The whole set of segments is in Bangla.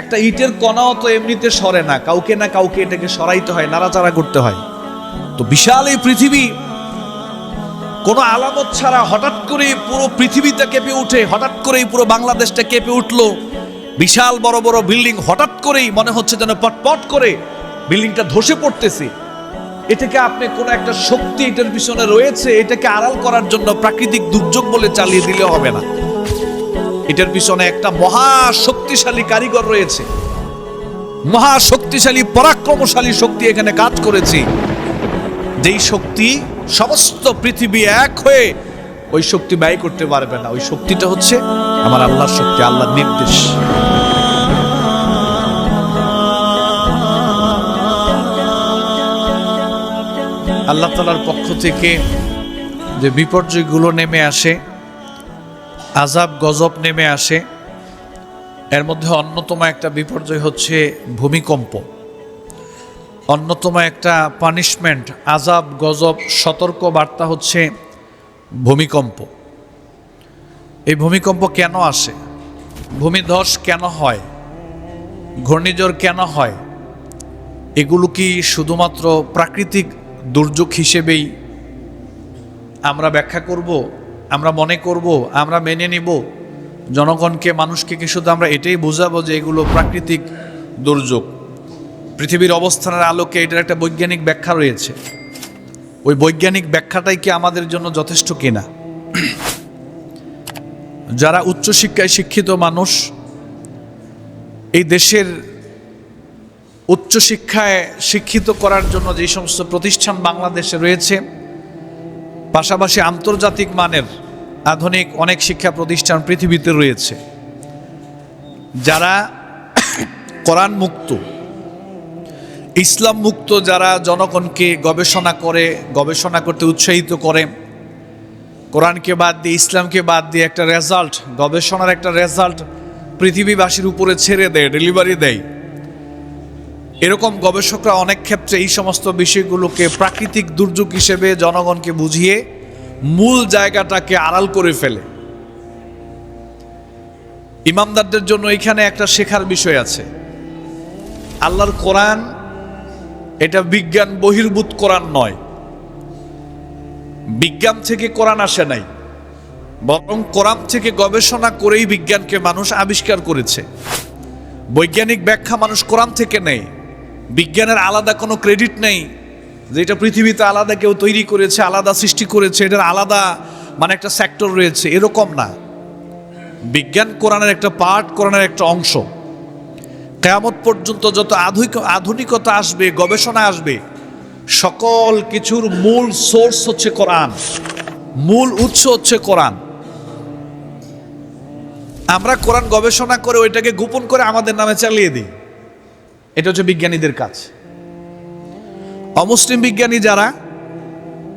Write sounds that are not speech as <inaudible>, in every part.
একটা ইটের কণাও তো এমনিতে সরে না, কাউকে না কাউকে এটাকে সরাইতে হয়, নাড়াচাড়া করতে হয়। তো বিশাল এই পৃথিবী, কোনো আলামত ছাড়া হঠাৎ করে পুরো পৃথিবীটা কেঁপে উঠে, হঠাৎ করেই পুরো বাংলাদেশটা কেঁপে উঠল। বিশাল বড় বড় বিল্ডিং হঠাৎ করেই মনে হচ্ছে যেন পটপট করে বিল্ডিংটা ধসে পড়তেছে। এটাকে আপনি কোনো একটা শক্তি এটার পিছনে রয়েছে, এটাকে আড়াল করার জন্য প্রাকৃতিক দুর্যোগ বলে চালিয়ে দিলে হবে না। এটার পিছনে একটা মহা শক্তিশালী কারিগর রয়েছে। মহা শক্তিশালী পরাক্রমশালী শক্তি এখানে কাজ করেছে। যেই শক্তি সমস্ত পৃথিবী এক হয়ে ওই শক্তি ব্যয় করতে পারবে না। ওই শক্তিটা হচ্ছে আমার আল্লাহর শক্তি, আল্লাহর নির্দেশ। আল্লাহ তালার পক্ষ থেকে যে বিপর্যয়গুলো নেমে আসে আজাব গজব নেমে আসে। এর মধ্যে অন্যতম একটা বিপর্যয় হচ্ছে ভূমিকম্প। অন্যতম একটা পানিশমেন্ট আজাব গজব, সতর্ক বার্তা হচ্ছে ভূমিকম্প। এই ভূমিকম্প কেন আসে? ভূমিধস কেন হয়? ঘূর্ণিঝড় কেন হয়? এগুলো কি শুধুমাত্র প্রাকৃতিক দুর্যোগ হিসেবেই আমরা ব্যাখ্যা করব? আমরা মনে করব, আমরা মেনে নিব। জনগণকে, মানুষকে কি শুধু আমরা এটাই বোঝাবো যে এগুলো প্রাকৃতিক দুর্যোগ। পৃথিবীর অবস্থানের আলোকে এটার একটা বৈজ্ঞানিক ব্যাখ্যা রয়েছে। ওই বৈজ্ঞানিক ব্যাখ্যাটাই কি আমাদের জন্য যথেষ্ট কিনা? যারা উচ্চশিক্ষায় শিক্ষিত মানুষ, এই দেশের উচ্চশিক্ষায় শিক্ষিত করার জন্য যে সমস্ত প্রতিষ্ঠান বাংলাদেশে রয়েছে পাশাপাশি আন্তর্জাতিক মানের আধুনিক অনেক শিক্ষা প্রতিষ্ঠান পৃথিবীতে রয়েছে। যারা কোরআন মুক্ত, ইসলাম মুক্ত, যারা জনগণকে গবেষণা করে, গবেষণা করতে উৎসাহিত করে, কোরআনকে বাদ দিয়ে, ইসলামকে বাদ দিয়ে একটা রেজাল্ট গবেষণার একটা রেজাল্ট পৃথিবীবাসীর উপরে ছেড়ে দেয় ডেলিভারি দেয়। এরকম গবেষকরা অনেক ক্ষেত্রে এই সমস্ত বিষয়গুলোকে প্রাকৃতিক দুর্যোগ হিসেবে জনগণকে বুঝিয়ে মূল জায়গাটাকে আড়াল করে ফেলে। ইমামদারদের জন্য এখানে একটা শেখার বিষয় আছে। আল্লাহর কোরআন এটা বিজ্ঞান বহির্ভূত কোরআন নয়। বিজ্ঞান থেকে কোরআন আসে নাই। বরং কোরআন থেকে গবেষণা করেই বিজ্ঞানকে মানুষ আবিষ্কার করেছে। বৈজ্ঞানিক ব্যাখ্যা মানুষ কোরআন থেকে নেই বিজ্ঞানের আলাদা কোনো ক্রেডিট নেই, যে এটা পৃথিবীতে আলাদা কেউ তৈরি করেছে, আলাদা সৃষ্টি করেছে, এটার আলাদা মানে একটা সেক্টর রয়েছে, এরকম না। বিজ্ঞান কোরআনের একটা পার্ট কোরআনের একটা অংশ। কেয়ামত পর্যন্ত যত আধুনিক, আধুনিকতা আসবে, গবেষণা আসবে, সকল কিছুর মূল সোর্স হচ্ছে কোরআন। মূল উৎস হচ্ছে কোরআন। আমরা কোরআন গবেষণা করে ওইটাকে গোপন করে আমাদের নামে চালিয়ে দিই। এটা হচ্ছে বিজ্ঞানীদের কাজ। অমুসলিম বিজ্ঞানী যারা,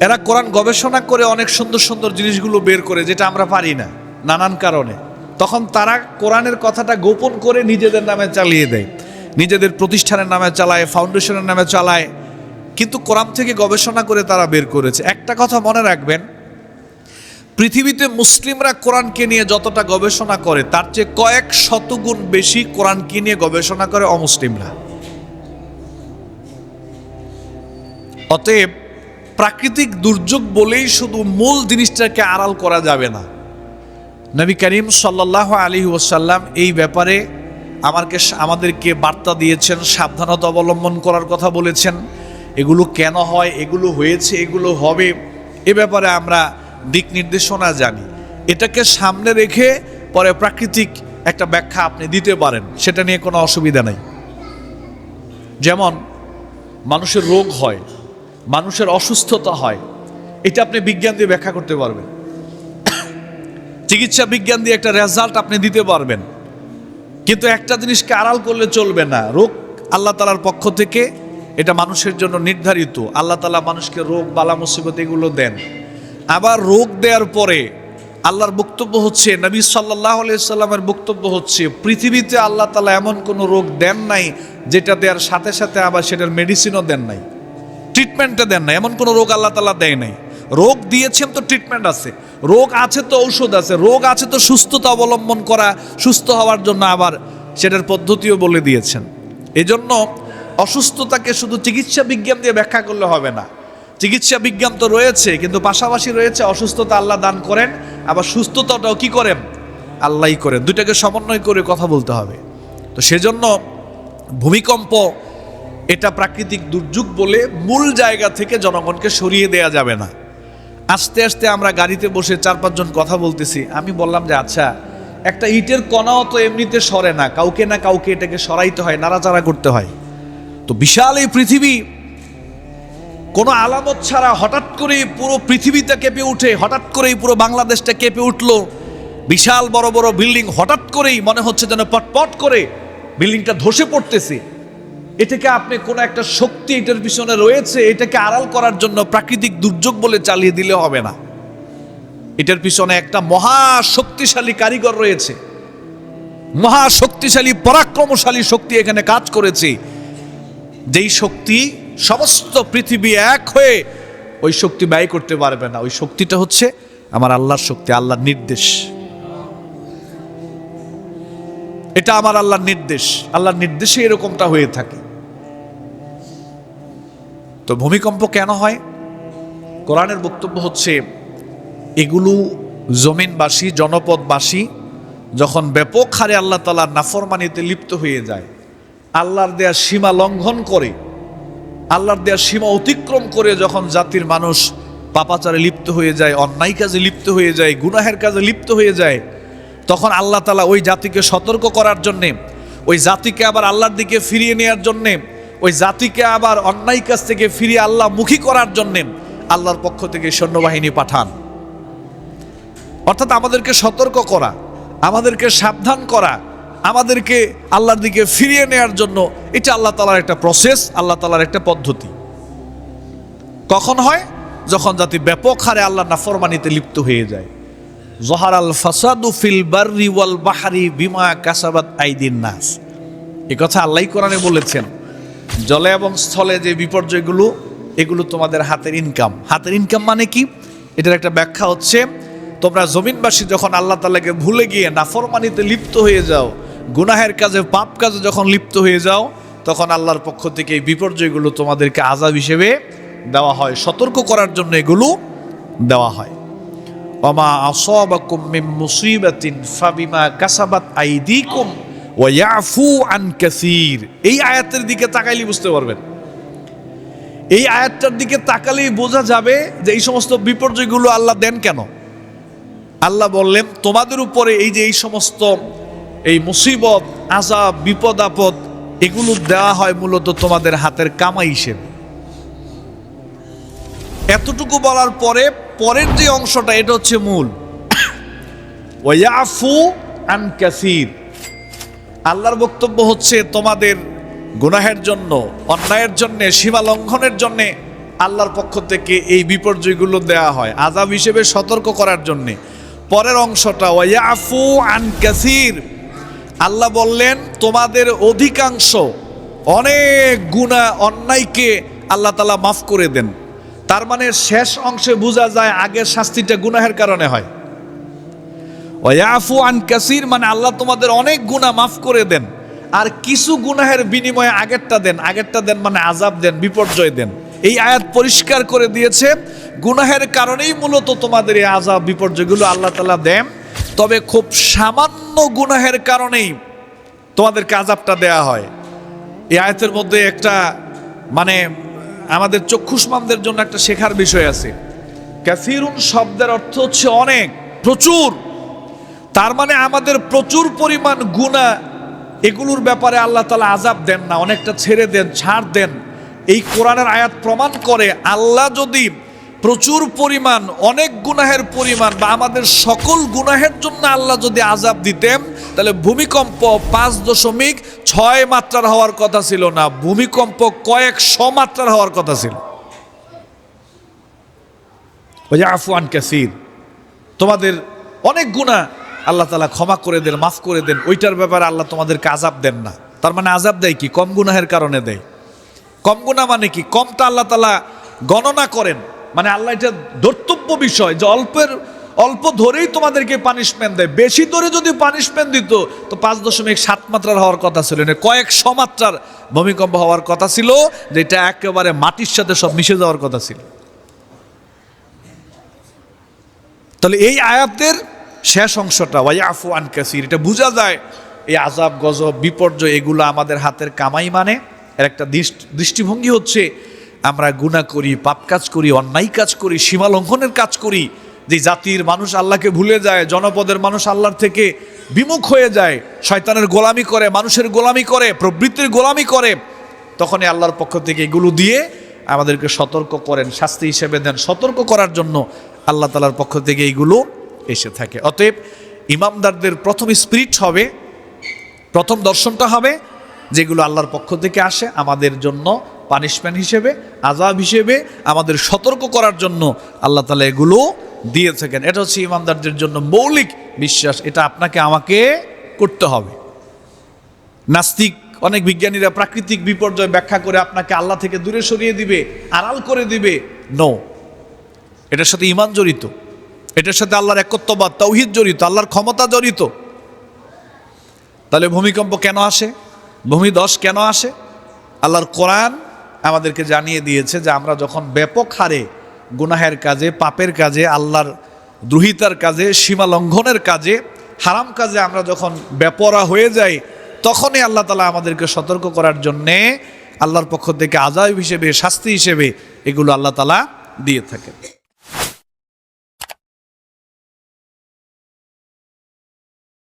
এরা কোরআন গবেষণা করে অনেক সুন্দর সুন্দর জিনিসগুলো বের করে যেটা আমরা পারি না, নানান কারণে। তখন তারা কোরআনের কথাটা গোপন করে নিজেদের নামে চালিয়ে দেয়। নিজেদের প্রতিষ্ঠানের নামে চালায়, ফাউন্ডেশনের নামে চালায়। কিন্তু কোরআন থেকে গবেষণা করে তারা বের করেছে। একটা কথা মনে রাখবেন, পৃথিবীতে মুসলিমরা কোরআনকে নিয়ে যতটা গবেষণা করে, তার চেয়ে কয়েক শতগুণ বেশি কোরআনকে নিয়ে গবেষণা করে অমুসলিমরা। অতএব প্রাকৃতিক দুর্যোগ বলেই শুধু মূল জিনিসটাকে আড়াল করা যাবে না। নবী করিম সাল্লাহ আলী ওসাল্লাম এই ব্যাপারে আমাকে আমাদেরকে বার্তা দিয়েছেন, সাবধানতা অবলম্বন করার কথা বলেছেন। এগুলো কেন হয়, এগুলো হয়েছে, এগুলো হবে, এ ব্যাপারে আমরা দিক নির্দেশনা জানি। এটাকে সামনে রেখে পরে প্রাকৃতিক একটা ব্যাখ্যা আপনি দিতে পারেন, সেটা নিয়ে কোনো অসুবিধা নেই। যেমন, মানুষের রোগ হয় মানুষের অসুস্থতা হয়, এটা আপনি বিজ্ঞান দিয়ে ব্যাখ্যা করতে পারবেন। চিকিৎসা বিজ্ঞান দিয়ে একটা রেজাল্ট আপনি দিতে পারবেন। কিন্তু একটা জিনিসকে আড়াল করলে চলবে না। রোগ আল্লাহ তালার পক্ষ থেকে এটা মানুষের জন্য নির্ধারিত। আল্লাহ তালা মানুষকে রোগ, বালা, মুসিবত এগুলো দেন। আবার রোগ দেওয়ার পরে আল্লাহর বক্তব্য হচ্ছে, নবী সাল্লাহ সাল্লামের বক্তব্য হচ্ছে, পৃথিবীতে আল্লাহ তালা এমন কোনো রোগ দেন নাই যেটা দেওয়ার সাথে সাথে আবার সেটার মেডিসিনও দেন নাই। ট্রিটমেন্টটা দেন না এমন কোনো রোগ আল্লাহ তালা দেয় নাই। রোগ দিয়েছেন তো ট্রিটমেন্ট আছে। রোগ আছে তো ঔষধ আছে। রোগ আছে তো সুস্থতা অবলম্বন করা, সুস্থ হওয়ার জন্য আবার সেটার পদ্ধতিও বলে দিয়েছেন। এজন্য অসুস্থতাকে শুধু চিকিৎসা বিজ্ঞান দিয়ে ব্যাখ্যা করলে হবে না। চিকিৎসা বিজ্ঞান তো রয়েছে, কিন্তু পাশাপাশি রয়েছে অসুস্থতা আল্লাহ দান করেন, আবার সুস্থতাটাও কি করেন? আল্লাহই করেন। দুইটাকে সমন্বয় করে কথা বলতে হবে। তো সেজন্য ভূমিকম্প এটা প্রাকৃতিক দুর্যোগ বলে মূল জায়গা থেকে জনগণকে সরিয়ে দেয়া যাবে না। আস্তে আস্তে আমরা গাড়িতে বসে চার পাঁচজন কথা বলতেছি। আমি বললাম যে আচ্ছা একটা ইটের কণাও তো এমনিতে সরে না। কাউকে না কাউকে এটাকে সরাইতে হয়, নাড়াচাড়া করতে হয়। তো বিশাল এই পৃথিবী, কোনো আলামত ছাড়া হঠাৎ করেই পুরো পৃথিবীটা কেঁপে উঠে, হঠাৎ করেই পুরো বাংলাদেশটা কেঁপে উঠল। বিশাল বড় বড় বিল্ডিং হঠাৎ করেই মনে হচ্ছে যেন পটপট করে বিল্ডিংটা ধসে পড়তেছে। এটাকে আপনি কোনো একটা শক্তি এটার পিছনে রয়েছে, এটাকে আড়াল করার জন্য প্রাকৃতিক দুর্যোগ বলে চালিয়ে দিলে হবে না। এটার পিছনে একটা মহা শক্তিশালী কারিগর রয়েছে। মহা শক্তিশালী, পরাক্রমশালী শক্তি এখানে কাজ করেছে। যেই শক্তি সমস্ত পৃথিবী এক হয়ে ওই শক্তি ব্যয় করতে পারবে না। ওই শক্তিটা হচ্ছে আমার আল্লাহর শক্তি, আল্লাহর নির্দেশ। এটা আমার আল্লাহর নির্দেশ। আল্লাহর নির্দেশে এরকমটা হয়ে থাকে। তো ভূমিকম্প কেন হয়? কোরআনের বক্তব্য হচ্ছে, এগুলো জমিনবাসী, জনপদবাসী যখন ব্যাপক হারে আল্লাহ তালার নাফরমানিতে লিপ্ত হয়ে যায়, আল্লাহর দেয়া সীমা লঙ্ঘন করে, আল্লাহর দেয়া সীমা অতিক্রম করে যখন জাতির মানুষ পাপাচারে লিপ্ত হয়ে যায়, অন্যায় কাজে লিপ্ত হয়ে যায়, গুনাহের কাজে লিপ্ত হয়ে যায়, তখন আল্লাহ তালা ওই জাতিকে সতর্ক করার জন্যে, ওই জাতিকে আবার আল্লাহর দিকে ফিরিয়ে নেওয়ার জন্যে ওই জাতিকে আবার অন্যায় কাছ থেকে ফিরিয়ে আল্লাহ মুখী করার জন্যে আল্লাহর পক্ষ থেকে সৈন্যবাহিনী পাঠান। অর্থাৎ আমাদেরকে সতর্ক করা, আমাদেরকে সাবধান করা, আমাদেরকে আল্লাহর দিকে ফিরিয়ে নেওয়ার জন্য এটা আল্লাহ তালার একটা প্রসেস আল্লাহ তালার একটা পদ্ধতি। কখন হয়? যখন জাতি ব্যাপক হারে আল্লাহ নাফরমানিতে লিপ্ত হয়ে যায়। জহার আল ফাসাদু ফিল বাররি ওয়াল বাহারি বিমা কাসাবাত আইদিন নাস। এ কথা আল্লাহ কোরআনে বলেছেন। জলে এবং স্থলে যে বিপর্যয়গুলো, এগুলো তোমাদের হাতের ইনকাম হাতের ইনকাম মানে কি? এটার একটা ব্যাখ্যা হচ্ছে, তোমরা জমিনবাসী যখন আল্লাহ তালাকে ভুলে গিয়ে নাফরমানিতে লিপ্ত হয়ে যাও, গুনাহের কাজে, পাপ কাজে যখন লিপ্ত হয়ে যাও, তখন আল্লাহর পক্ষ থেকে এই বিপর্যয়গুলো তোমাদেরকে আজাব হিসেবে দেওয়া হয়। সতর্ক করার জন্য এগুলো দেওয়া হয়। ওমা আসাবাকুম মুসিবাতিন ফাবিমা কাসাবাত আইদিকুম। ওয়া ইয়াফু আন কাসীর। এই আয়াতের দিকে তাকাইলে বুঝতে পারবেন। এই আয়াতটার দিকে তাকালেই বোঝা যাবে যে এই সমস্ত বিপর্যয়গুলো আল্লাহ দেন কেন? আল্লাহ বললেন, তোমাদের উপরে এই যে এই সমস্ত এই মুসিবত আজাব বিপদ, আপদ, এগুলো দেওয়া হয় মূলত তোমাদের হাতের কামাই হিসেবে। এতটুকু বলার পরে পরের যে অংশটা, এটা হচ্ছে মূল। <coughs> ওয়াফু আন কাসির। আল্লাহর বক্তব্য হচ্ছে তোমাদের গুনাহের জন্য, অন্যায়ের জন্য, সীমা লঙ্ঘনের জন্য আল্লাহর পক্ষ থেকে এই বিপর্যয়গুলো দেয়া হয়। আজাব হিসেবে সতর্ক করার জন্য। পরের অংশটা ওয়াফু আন কাসির। আল্লাহ বললেন, তোমাদের অধিকাংশ অনেক গুণা অন্যায়কে আল্লাহ তালা মাফ করে দেন। তার মানে শেষ অংশে বোঝা যায়, আগের শাস্তিটা গুনাহের কারণে হয়। ওয়াফু আন কাসির মানে আল্লাহ তোমাদের অনেক গুনাহ মাফ করে দেন। আর কিছু গুনাহের বিনিময়ে আগেরটা দেন। আগেরটা দেন মানে আজাব দেন, বিপর্যয় দেন। এই আয়াত পরিষ্কার করে দিয়েছে, গুনাহের কারণেই মূলত তোমাদের এই আজাব বিপর্যয়গুলো আল্লাহ তালা দেন। তবে খুব সামান্য গুনাহের কারণেই তোমাদেরকে আজাবটা দেয়া হয়। এই আয়াতের মধ্যে একটা মানে আমাদের চক্ষুষ্মানদের জন্য একটা শেখার বিষয় আছে। ক্যাফিরুন শব্দের অর্থ হচ্ছে অনেক, প্রচুর। তার মানে আমাদের প্রচুর পরিমাণ গুণা এগুলোর ব্যাপারে আল্লাহ তালা আজাব দেন না, অনেকটা ছেড়ে দেন, ছাড় দেন। এই কোরআনের আয়াত প্রমাণ করে আল্লাহ যদি প্রচুর পরিমাণ, অনেক গুনাহের পরিমাণ বা আমাদের সকল গুনাহের জন্য আল্লাহ যদি আজাব দিতেন, তাহলে ভূমিকম্প পাঁচ দশমিক ছয় মাত্রার হওয়ার কথা ছিল না, ভূমিকম্প কয়েকশো মাত্রার হওয়ার কথা ছিল। আফওয়ান কাসির, তোমাদের অনেক গুণা আল্লাহ তালা ক্ষমা করে দেন, মাফ করে দেন, ওইটার ব্যাপারে আল্লাহ তোমাদেরকে আজাব দেন না। তার মানে আজাব দেয় কি? কম গুনাহের কারণে দেয়। কম গুণা মানে কি? কমটা আল্লাহ তালা গণনা করেন। মানে আল্লাহ এটা ধর্তব্য বিষয় যে অল্পের, অল্প ধরেই তোমাদেরকে পানিশমেন্ট দেয়। বেশি ধরে যদি পানিশমেন্ট দিত, তো পাঁচ দশমিক সাত মাত্রার হওয়ার কথা ছিল। না কয়েকশো মাত্রার ভূমিকম্প হওয়ার কথা ছিল যেটা একেবারে মাটির সাথে সব মিশে যাওয়ার কথা ছিল। তাহলে এই আয়াতের শেষ অংশটা ওয়াইফু আন কাসির, এটা বোঝা যায়, এই আজাব গজব, বিপর্যয়, এগুলো আমাদের হাতের কামাই মানে। এর একটা দৃষ্টি- দৃষ্টিভঙ্গি হচ্ছে, আমরা গুণা করি, পাপ কাজ করি, অন্যায় কাজ করি, সীমা লঙ্ঘনের কাজ করি, যে জাতির মানুষ আল্লাহকে ভুলে যায়, জনপদের মানুষ আল্লাহর থেকে বিমুখ হয়ে যায়, শয়তানের গোলামি করে, মানুষের গোলামি করে, প্রবৃত্তির গোলামি করে, তখনই আল্লাহর পক্ষ থেকে এগুলো দিয়ে আমাদেরকে সতর্ক করেন, শাস্তি হিসেবে দেন। সতর্ক করার জন্য আল্লাহ তালার পক্ষ থেকে এইগুলো এসে থাকে। অতএব ইমামদারদের প্রথম স্পিরিট হবে, প্রথম দর্শনটা হবে, যেগুলো আল্লাহর পক্ষ থেকে আসে, আমাদের জন্য পানিশমেন্ট হিসেবে আজাব হিসেবে, আমাদের সতর্ক করার জন্য আল্লাহ তালা এগুলো দিয়ে থাকেন। এটা হচ্ছে ইমামদারদের জন্য মৌলিক বিশ্বাস, এটা আপনাকে আমাকে করতে হবে। নাস্তিক, অনেক বিজ্ঞানীরা প্রাকৃতিক বিপর্যয় ব্যাখ্যা করে আপনাকে আল্লাহ থেকে দূরে সরিয়ে দিবে, আড়াল করে দিবে। নো এটার সাথে ইমান জড়িত। এটার সাথে আল্লাহর একত্ববাদ, তৌহিদ জড়িত, আল্লাহর ক্ষমতা জড়িত। তাহলে ভূমিকম্প কেন আসে? ভূমিদশ কেন আসে? আল্লাহর কোরআন আমাদেরকে জানিয়ে দিয়েছে যে আমরা যখন ব্যাপক হারে গুনাহের কাজে, পাপের কাজে, আল্লাহর দ্রোহিতার কাজে, সীমা লঙ্ঘনের কাজে, হারাম কাজে আমরা যখন ব্যাপরা হয়ে যাই, তখনই আল্লাহ তালা আমাদেরকে সতর্ক করার জন্যে আল্লাহর পক্ষ থেকে আজাব হিসেবে, শাস্তি হিসেবে এগুলো আল্লাহ তালা দিয়ে থাকেন।